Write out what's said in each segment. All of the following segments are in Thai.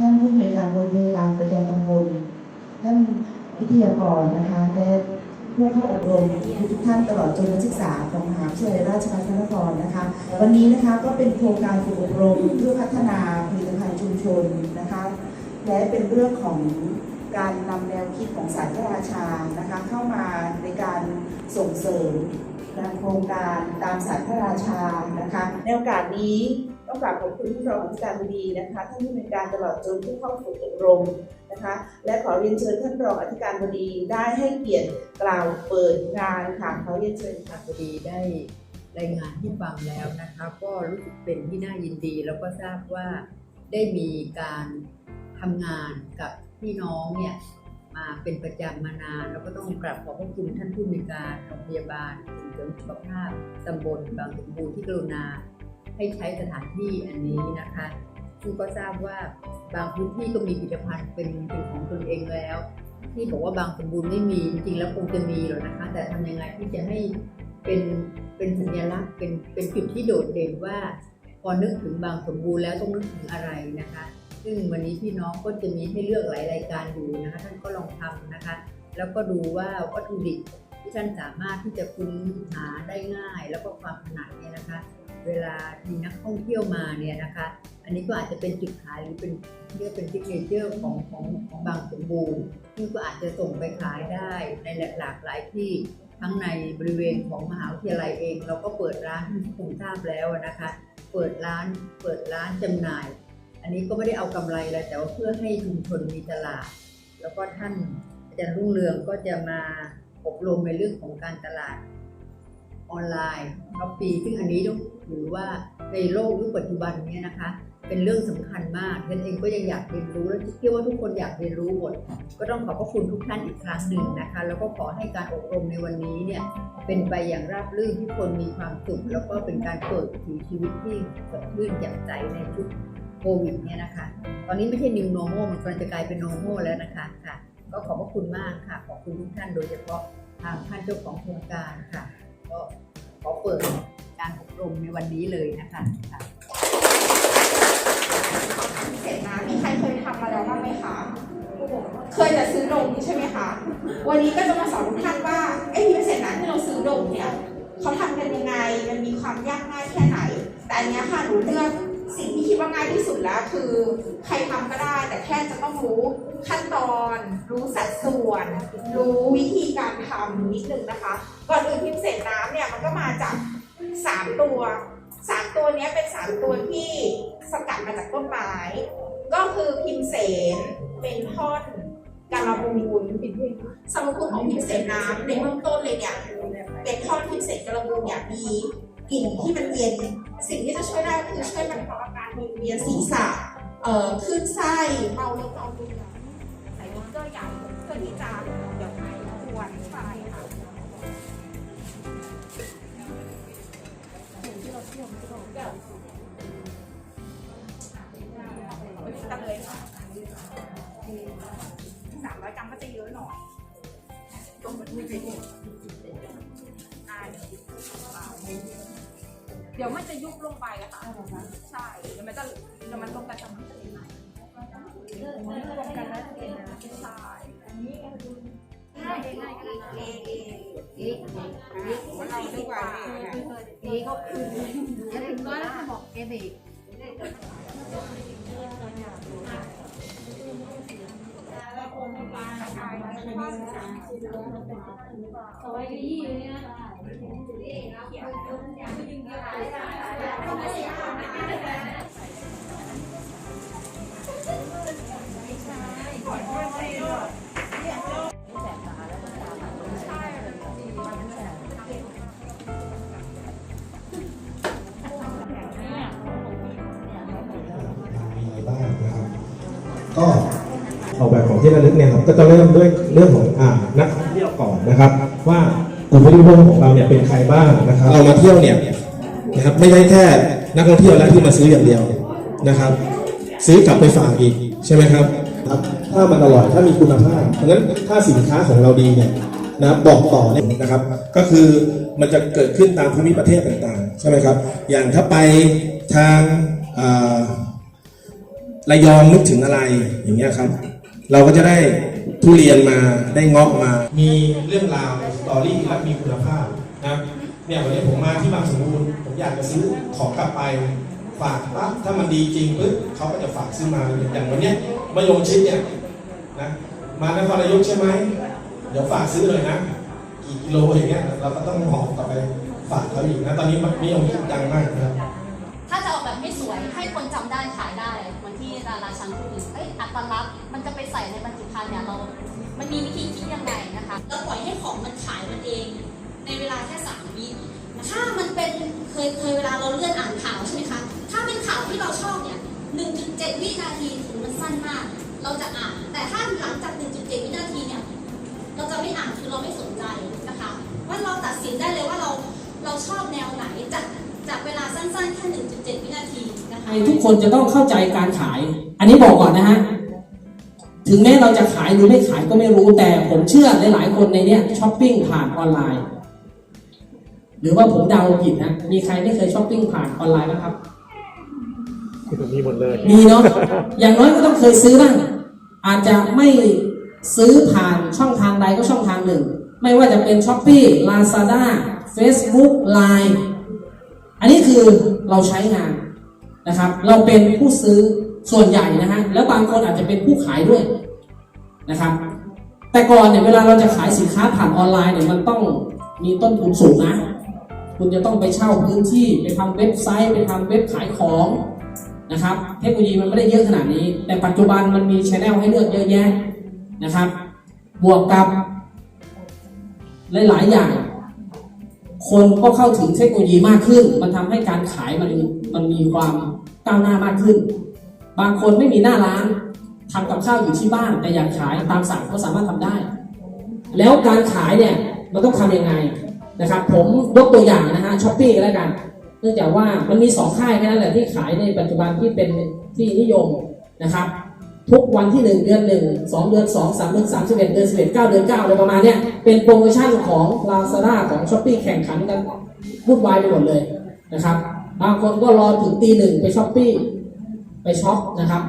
การบริการประจำตำบลท่านวิทยากรนะคะและผู้เข้าอบรมทุกท่านตลอดจนนักศึกษาของมหาวิทยาลัยราชภัฏพระนครนะคะ วันนี้นะคะก็เป็นโครงการฝึกอบรมเพื่อพัฒนาผลิตภัณฑ์ชุมชนนะคะ และเป็นเรื่องของการนำแนวคิดของสารพระราชานะคะเข้ามาในการส่งเสริม งานโครงการตามสารพระราชานะคะ ในโอกาสนี้ต้องกราบขอบคุณผู้รองอธิการบดีนะคะท่านผู้ในวยการตลอดจนผู้เข้าฝึกอบรมนะคะ และขอเรียนเชิญท่านรองอธิการบดีได้ให้เกียรติกล่าวเปิดงานค่ะขอเรียนเชิญค่ะพอดีได้รายงานที่ฟังแล้วนะคะ ก็รู้สึกเป็นที่น่ายินดี แล้วก็ทราบว่าได้มีการทำงานกับพี่น้องเนี่ยมาเป็นประจำมานาน แล้วก็ต้องกราบขอบพระคุณท่านผู้มีการโรงพยาบาล ริมสุขภาพตำบลบางสมบูรณ์ที่กรุณา ให้ใช้สถานที่อันนี้นะคะ ซึ่งก็ทราบว่าบางพื้นที่ก็มีผลิตภัณฑ์เป็นเป็นของตนเองแล้ว ที่บอกว่าบางสมบูรณ์ไม่มีจริงแล้วคงจะมีหรอกนะคะ แต่ทำยังไงที่จะให้เป็นเป็นสัญลักษณ์เป็นเป็นจุดที่โดดเด่นว่า พอนึกถึงบางสมบูรณ์แล้วต้องนึกถึงอะไรนะคะ ซึ่งวันนี้พี่น้องก็จะมีให้เลือกหลายรายการอยู่นะคะ ท่านก็ลองทำนะคะ แล้วก็ดูว่าวัตถุดิบ ที่ท่านสามารถที่จะคุ้นหาได้ง่าย แล้วก็ความถนัดเนี่ยนะคะ เวลามีนักท่องเที่ยวมาเนี่ยนะคะ อันนี้ก็อาจจะเป็นจุดขายหรือเป็นเรียกเป็นซิกเนเจอร์ของของของบางสมบูรณ์ซึ่ก็อาจจะส่งไปขายได้ในหลากหลายที่ทั้งในบริเวณของมหาวิทยาลัยเอง เราก็เปิดร้านคงทราบแล้วนะคะ เปิดร้านเปิดร้านจำหน่าย อันนี้ก็ไม่ได้เอากำไรอะไรแต่ว่าเพื่อให้ชุมชนมีตลาด แล้วก็ท่านอาจารย์รุ่งเรืองก็จะมา อบรมในเรื่องของการตลาดออนไลน์ท็อปปีซึ่งอันนี้ต้องถือว่าในโลกยุคปัจจุบันนี้นะคะ เป็นเรื่องสำคัญมากฉันเองก็ยังอยากเรียนรู้และเชื่อว่าทุกคนอยากเรียนรู้หมดก็ต้องขอบพระคุณทุกท่านอีกครั้งหนึ่งนะคะ แล้วก็ขอให้การอบรมในวันนี้เนี่ยเป็นไปอย่างราบรื่นทุกคนมีความสุขแล้วก็เป็นการเปิดวิถีชีวิตที่สดชื่นแจ่มใสในชุดโควิดเนี่ยนะคะ ตอนนี้ไม่ใช่ new normal มันกำลังจะกลายเป็น normal แล้วนะคะค่ะ ก็ขอบพระคุณมากค่ะ ขอบคุณทุกท่านโดยเฉพาะทางท่านเจ้าของโครงการค่ะ ก็ขอเปิดการอบรมในวันนี้เลยนะคะค่ะเสร็จนะมีใครเคยทำมาแล้วบ้างไหมคะ เคยแต่ซื้อนมใช่ไหมคะ วันนี้ก็จะมาสอนทุกท่านว่าไอ้ที่เสร็จนะที่เราซื้อนมเนี่ยเขาทำกันยังไง มันมีความยากง่ายแค่ไหน แต่อันเนี้ยค่ะหนูเลือก สิ่งที่คิดว่าง่ายที่สุดแล้วคือ ใครทำก็ได้ แต่แค่จะต้องรู้ขั้นตอน รู้สัดส่วน รู้วิธีการทำนิดนึงนะคะ ก่อนอื่นพิมพ์เสร็จน้ำเนี่ยมันก็มาจากสามตัวสามตัวนี้เป็นสามตัวที่สกัดมาจากต้นไม้ก็คือพิมเสนเป็นท่อนการบูนสรรพคุณของพิมเสนน้ำในเบื้องต้นเลยเนี่ยเป็นท่อนพิมเสนการบูนเนี่ยมี กลิ่นที่มันเย็น สิ่งที่จะช่วยได้ก็คือช่วยบรรเทาอาการวิงเวียนศีรษะเอ่อคลื่นไส้เมาแล้วเมาเรือใส่ติ๊กเกอร์ใหญ่เพื่อที่จะเดี๋ยวให้ควรใช่ค่ะกัเลยค่ะสามร้อยกรัมก็จะเยอะหน่อยตรงมันไม่เป็นอ่า เดี๋ยวมันจะยุบลงไปอะค่ะใช่เดี๋ยวมันจะเดี๋ยวมันลงกันจะมันจะเป็นไหนรวมกันแล้วจะเป็นน้ำใช่อันนี้ง่ายง่ายก็ได้เอเอเอเอเราดีกว่าเอก็คือแล้วถึงน้อยแล้วจะบอกเอเบกเอาไว้ยี่เนี่ยมีอะไรบ้างนะครับ ก็ออกแบบของที่ระลึกเนี่ยครับก็จะเริ่มด้วยเรื่องของอ่านักท่องเที่ยวก่อนนะครับ ว่า กลุ่มผู้บริโภคของเราเนี่ยเป็นใครบ้างนะครับเรามาเที่ยวเนี่ยนะครับไม่ใช่แค่นักท่องเที่ยวแล้วที่มาซื้ออย่างเดียวนะครับ ซื้อกลับไปฝากอีกใช่ไหมครับครับถ้ามันอร่อยถ้ามีคุณภาพเพราะฉะนั้นถ้าสินค้าของเราดีเนี่ยนะครับบอกต่อเนี่ยนะครับ ก็คือมันจะเกิดขึ้นตามภูมิประเทศต่างๆใช่ไหมครับอย่างถ้าไปทางอ่าระยองนึกถึงอะไรอย่างเงี้ยครับ เราก็จะได้ ทุเรียนมาได้เงาะมา มีเรื่องราวสตอรี่และมีคุณภาพนะเนี่ยวันนี้ผมมาที่บางสมบูรณ์ผมอยากจะซื้อของกลับไปฝากปั๊บถ้ามันดีจริงปุ๊บเขาก็จะฝากซื้อมาอย่างวันนี้มะยงชิดเนี่ยนะมานครนายกใช่ไหมเดี๋ยวฝากซื้อเลยนะกี่กิโลอย่างเงี้ยเราก็ต้องหอบกลับไปฝากเขาอีกนะตอนนี้มะยงชิดดังมากนะครับ เนี่ยเรา มันมีวิธีคิดยังไงนะคะเราปล่อยให้ของมันขายมันเอง ในเวลาแค่สามวิถ้ามันเป็นเคยเคยเวลาเราเลื่อนอ่านข่าวใช่ไหมคะ ถ้าเป็นข่าวที่เราชอบเนี่ย1.7วินาทีถือมันสั้นมาก เราจะอ่าน แต่ถ้าหลังจาก1.7วินาทีเนี่ย เราจะไม่อ่านคือเราไม่สนใจนะคะว่าเราตัดสินได้เลยว่าเราเราชอบแนวไหนจากจากเวลาสั้นๆแค่1.7วินาทีนะคะทุกคนจะต้องเข้าใจการขาย อันนี้บอกก่อนนะฮะ ถึงแม้เราจะขายหรือไม่ขายก็ไม่รู้แต่ผมเชื่อหลายๆคนในเนี้ยช้อปปิ้งผ่านออนไลน์ หรือว่าผมเดาผิดนะ มีใครไม่เคยช้อปปิ้งผ่านออนไลน์บ้างครับ มีหมดเลย มีเนาะอย่างน้อยก็ต้องเคยซื้อบ้างอาจจะไม่ซื้อผ่านช่องทางใดก็ช่องทางหนึ่ง ไม่ว่าจะเป็น s h อ p e e Lazada Facebook Line อันนี้คือเราใช้งานนะครับ เราเป็นผู้ซื้อ ส่วนใหญ่นะฮะแล้วบางคนอาจจะเป็นผู้ขายด้วยนะครับ แต่ก่อนเนี่ยเวลาเราจะขายสินค้าผ่านออนไลน์เนี่ยมันต้องมีต้นทุนสูงนะ คุณจะต้องไปเช่าพื้นที่ไปทำเว็บไซต์ ไปทำเว็บขายของนะครับ เทคโนโลยีมันไม่ได้เยอะขนาดนี้ แต่ปัจจุบันมันมีชแนลให้เลือกเยอะแยะนะครับ บวกกับหลาย ๆ อย่าง คนก็เข้าถึงเทคโนโลยีมากขึ้น มันทำให้การขายมันมันมีความก้าวหน้ามากขึ้น บางคนไม่มีหน้าร้านทำกับข้าวอยู่ที่บ้านแต่อยากขายตามสั่งก็สามารถทำได้ แล้วการขายเนี่ยมันต้องทำยังไงนะครับ ผมยกตัวอย่างนะฮะช้อปปี้ก็แล้วกัน เนื่องจากว่ามันมีสองค่ายแค่นั้นแหละที่ขายในปัจจุบันที่เป็นที่นิยมนะครับ ทุกวันที่หนึ่งเดือนหนึ่งสองเดือนสองสามเดือนสามสิบเอ็ดเดือนสิบเอ็ดเก้าเดือนเก้าอะไรประมาณเนี้ยเป็นโปรโมชั่นของ Lazada ของ s h อ p e e แข่งขันกันวุ่นวายไปหมดเลยนะครับบางคนก็รอถึงตีหนึ่งไปช้อปปี้ ไปช็อปนะครับ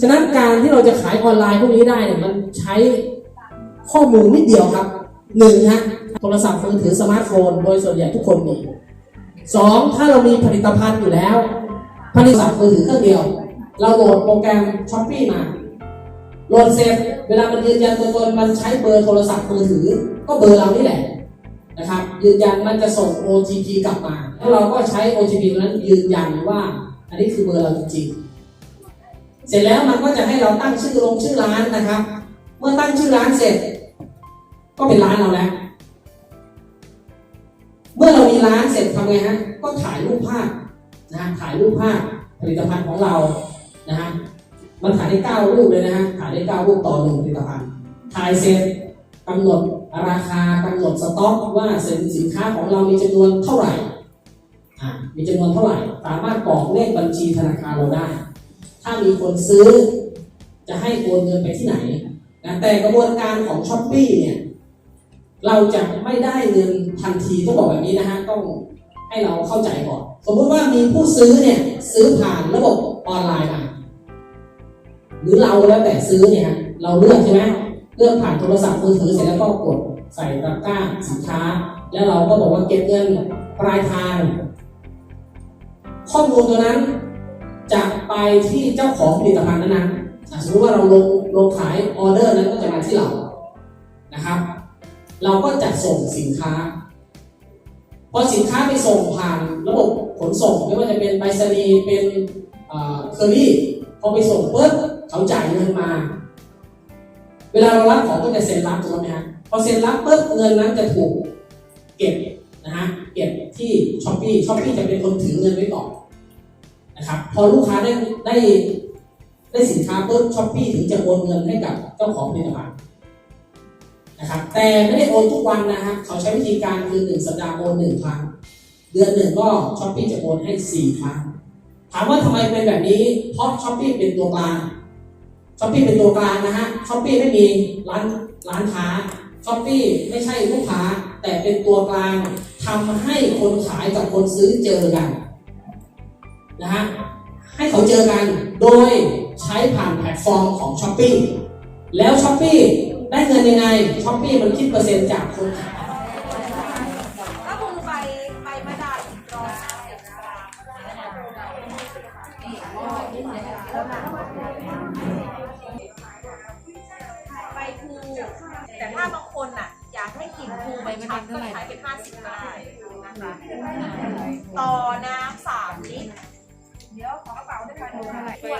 ฉะนั้นการที่เราจะขายออนไลน์พวกนี้ได้เนี่ยมันใช้ข้อมูลนิดเดียวครับหนึ่งฮะโทรศัพท์มือถือสมาร์ทโฟน โดยส่วนใหญ่ทุกคนมีสองถ้าเรามีผลิตภัณฑ์อยู่แล้ว ผลิตภัณฑ์มือถือเครื่องเดียว เราโหลดโปรแกรมช้อปปี้มาโหลดเสร็จเวลามันยืนยันตัวตนมันใช้เบอร์โทรศัพท์มือถือ ก็เบอร์เรานี่แหละนะครับ ยืนยันมันจะส่ง OTP กลับมา แล้วเราก็ใช้ OTP นั้นยืนยันว่า อันนี้คือเบอร์เราจริง เสร็จแล้วมันก็จะให้เราตั้งชื่อลงชื่อร้านนะครับ เมื่อตั้งชื่อร้านเสร็จ ก็เป็นร้านเราแล้ว เมื่อเรามีร้านเสร็จทำไงฮะ ก็ถ่ายรูปภาพนะฮะถ่ายรูปภาพผลิตภัณฑ์ของเรา นะฮะ มันถ่ายได้เก้ารูปเลยนะฮะ ถ่ายได้เก้ารูปต่อหนึ่งผลิตภัณฑ์ ถ่ายเสร็จกำหนดราคากำหนดสต็อกว่าสินค้าของเรามีจำนวนเท่าไหร่อ่ามีจำนวนเท่าไหร่ สามารถกรอกเลขบัญชีธนาคารเราได้ ถ้ามีคนซื้อ จะให้โอนเงินไปที่ไหนนะแต่กระบวนการของช้อปปี้เนี่ยเราจะไม่ได้เงินทันทีต้องบอกแบบนี้นะฮะต้องให้เราเข้าใจก่อนสมมติว่ามีผู้ซื้อเนี่ยซื้อผ่านระบบออนไลน์มาหรือเราแล้วแต่ซื้อเนี่ยเราเลือกใช่ไหมเลือกผ่านโทรศัพท์มือถือเสร็จแล้วก็กดใส่ตะกร้าสินค้า แล้วเราก็บอกว่าเก็บเงินปลายทาง ข้อมูลตัวนั้น จะไปที่เจ้าของผลิตภัณฑ์นั้นๆสมมติว่าเราลงลงขายออเดอร์นั้นก็จะมาที่เรานะครับ เราก็จะส่งสินค้าพอสินค้าไปส่งผ่านระบบขนส่งไม่ว่าจะเป็นไปรษณีย์เป็นเคอรี่พอไปส่งปุ๊บเขาจ่ายเงินมา เวลาเรารับของก็จะเซ็นรับถูกไหมฮะพอเซ็นรับปุ๊บเงินนั้นจะถูกเก็บนะฮะเก็บที่ช้อปปี้ช้อปปี้จะเป็นคนถือเงินไว้ก่อน นะครับ พอลูกค้าได้ได้ได้สินค้าปุ๊บช้อปปี้ถึงจะโอนเงินให้กับเจ้าของผลิตภัณฑ์นะครับ แต่ไม่ได้โอนทุกวันนะฮะเขาใช้วิธีการคือหนึ่งสัปดาห์โอนหนึ่งครั้ง เดือนหนึ่งก็ช้อปปี้จะโอนให้สี่ครั้ง ถามว่าทำไมเป็นแบบนี้ เพราะช้อปปี้เป็นตัวกลางช้อปปี้เป็นตัวกลางนะฮะช้อปปี้ไม่มีร้านร้านค้าช้อปปี้ไม่ใช่ลูกค้า แต่เป็นตัวกลางทำให้คนขายกับคนซื้อเจอกัน นะฮะให้เขาเจอกันโดยใช้ผ่านแพลตฟอร์มของช้อปปีแล้วช้อปปีได้เงินยังไงช้อปปีมันคิดเปอร์เซ็นต์จากคนขาย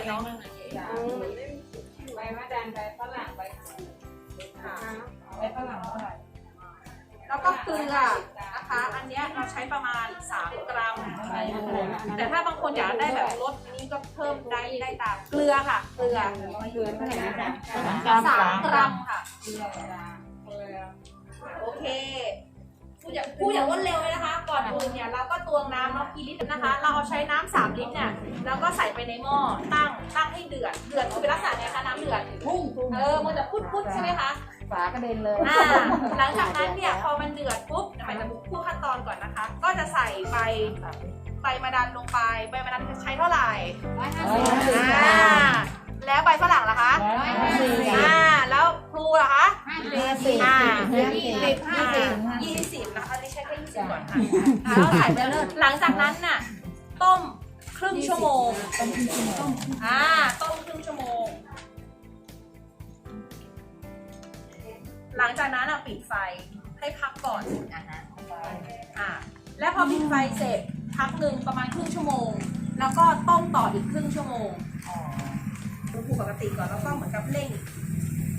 เนาะใบมะดันใบฝรั่งใบใบฝรั่งเท่าไหร่แล้วก็เกลือนะคะ อันเนี้ยเราใช้ประมาณ 3 กรัม แต่ถ้าบางคนอยากได้แบบลดนี้ก็เพิ่มได้ได้ตาม เกลือค่ะ เกลือเกลือเท่าไหร่นะสามกรัมค่ะ โอเค พูดอย่างพูดอย่างรวดเร็วเลยนะคะ ก่อนอื่นเนี่ยเราก็ตวงน้ำเนาะกี่ลิตรนะคะ เราเอาใช้น้ำสามลิตรเนี่ยแล้วก็ใส่ไปในหม้อตั้งตั้งให้เดือดเดือดคือเป็นลักษณะไงคะน้ำเดือดพุ่งเออมันจะพุดพุดๆใช่ไหมคะฝากระเด็นเลยอ่าหลังจากนั้นเนี่ยพอมันเดือดปุ๊บหมายจะพูดขั้นตอนก่อนนะคะ ก็จะใส่ใบใบมะดันลงไปใบมะดันใช้เท่าไหร่อ่า แล้วใบฝรั่งล่ะคะอ่าแล้วพลูล่ะคะอ่ายี่สิบอ่ายี่สิบนะคะอันนี้ใช้แค่ยี่สิบก่อนค่ะแล้วใส่ไปเลยหลังจากนั้นน่ะต้มครึ่งชั่วโมงอ่าต้มครึ่งชั่วโมง หลังจากนั้นอะปิดไฟให้พักก่อนอ่าแล้วพอปิดไฟเสร็จพักหนึ่งประมาณครึ่งชั่วโมง แล้วก็ต้มต่ออีกครึ่งชั่วโมง อุณหภูมิปกติก่อนแล้วก็เหมือนกับเร่ง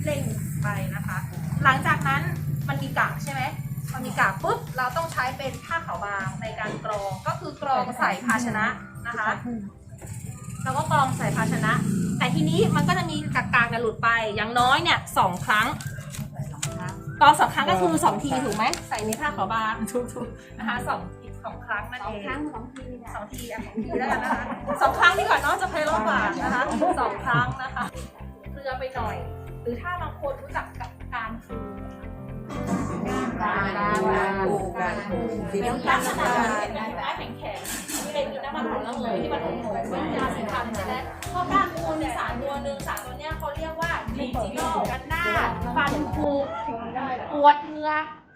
เร่งไปนะคะ หลังจากนั้นมันมีกากใช่ไหมพอมีกากปุ๊บเราต้องใช้เป็นผ้าขาวบางในการกรองก็คือกรองใส่ภาชนะนะคะเราก็กรองใส่ภาชนะ แต่ทีนี้มันก็จะมีกากๆเนี่ยหลุดไปอย่างน้อยเนี่ยสองครั้งตอนสองครั้งก็คือสองทีถูกไหมใส่ในผ้าขาวบางถูกๆนะคะสองที สองครั้งนั่นเองสองครั้งสองทีสองทีอะสองทีแล้วกันนะคะสองครั้งดีกว่าเนาะจะไพเราะกว่านะคะสองครั้งนะคะเกลือไปหน่อย หรือถ้าบางคนรู้จักกับการฟูการฟูการฟูเป็นลักษณะเป็นไม้แข็งแข็งๆที่เป็นน้ำมันของเราเลยที่มันหอมๆเป็นยาสีฟันใช่ไหมเพราะการฟูเนี่ยสารตัวหนึ่งสารตัวเนี้ยเขาเรียกว่าดีจิโนกันหน้าฟันฟูปวดเหงือ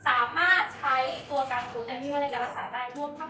สามารถใช้ตัวการฟูเนี่ยช่วยในการรักษาได้ร่วมทั้ง